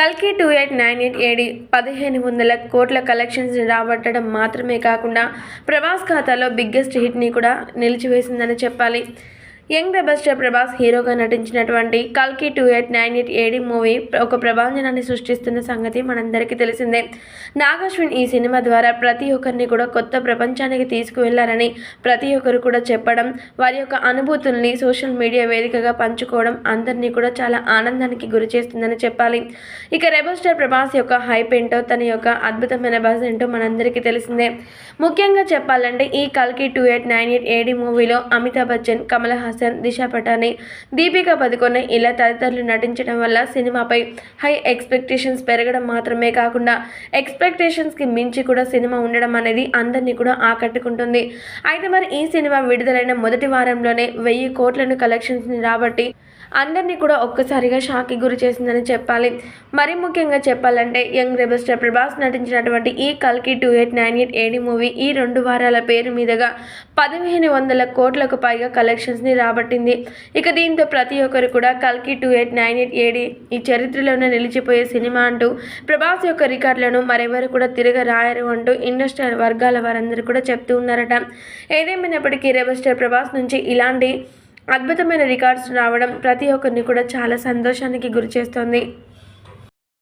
కల్కి two eight nine eight AD పదిహేను వందల కోట్ల కలెక్షన్స్ రాబట్టడం మాత్రమే కాకుండా ప్రభాస్ ఖాతాలో బిగ్గెస్ట్ హిట్ని కూడా నిలిచివేసిందని చెప్పాలి. యంగ్ రెబల్ స్టార్ ప్రభాస్ హీరోగా నటించినటువంటి కల్కి two eight nine eight AD movie ఒక ప్రభాంజనాన్ని సృష్టిస్తున్న సంగతి మనందరికీ తెలిసిందే. నాగశ్విన్ ఈ సినిమా ద్వారా ప్రతి ఒక్కరిని కూడా కొత్త ప్రపంచానికి తీసుకువెళ్ళారని ప్రతి ఒక్కరు కూడా చెప్పడం వారి యొక్క అనుభూతుల్ని సోషల్ మీడియా వేదికగా పంచుకోవడం అందరినీ కూడా చాలా ఆనందానికి గురి చేస్తుందని చెప్పాలి. ఇక రెబల్ స్టార్ ప్రభాస్ యొక్క హైప్ ఏంటో తన యొక్క అద్భుతమైన బజ్ ఏంటో మనందరికీ తెలిసిందే. ముఖ్యంగా చెప్పాలంటే ఈ కల్కి two eight nine eight AD మూవీలో అమితాబ్ బచ్చన్ కమల్ హాసన్ దిశా పటాని దీపికా పదుకొనే ఇలా తదితరులు నటించడం వల్ల సినిమాపై హై ఎక్స్పెక్టేషన్స్ పెరగడం మాత్రమే కాకుండా ఎక్స్పెక్టేషన్స్కి మించి కూడా సినిమా ఉండడం అనేది అందరినీ కూడా ఆకట్టుకుంటుంది. అయితే మరి ఈ సినిమా విడుదలైన మొదటి వారంలోనే వెయ్యి కోట్లను కలెక్షన్స్ని రాబట్టి అందరినీ కూడా ఒక్కసారిగా షాక్కి గురి చేసిందని చెప్పాలి. మరి ముఖ్యంగా చెప్పాలంటే యంగ్ రెబల్ స్టార్ ప్రభాస్ నటించినటువంటి ఈ కల్కి two eight nine eight AD movie ఈ రెండు వారాల పేరు మీదుగా పదిహేను వందల కోట్లకు పైగా కలెక్షన్స్ని రాబట్టింది. ఇక దీంతో ప్రతి ఒక్కరు కూడా కల్కి two eight nine eight AD ఈ చరిత్రలోనే నిలిచిపోయే సినిమా అంటూ ప్రభాస్ యొక్క రికార్డులను మరెవరు కూడా తిరగ రాయరు అంటూ ఇండస్ట్రియల్ వర్గాల వారందరూ కూడా చెప్తూ ఉన్నారట. ఏదేమైనప్పటికీ రెబల్ స్టార్ ప్రభాస్ నుంచి ఇలాంటి అద్భుతమైన రికార్డ్స్ రావడం ప్రతి ఒక్కరిని కూడా చాలా సంతోషానికి గురి చేస్తోంది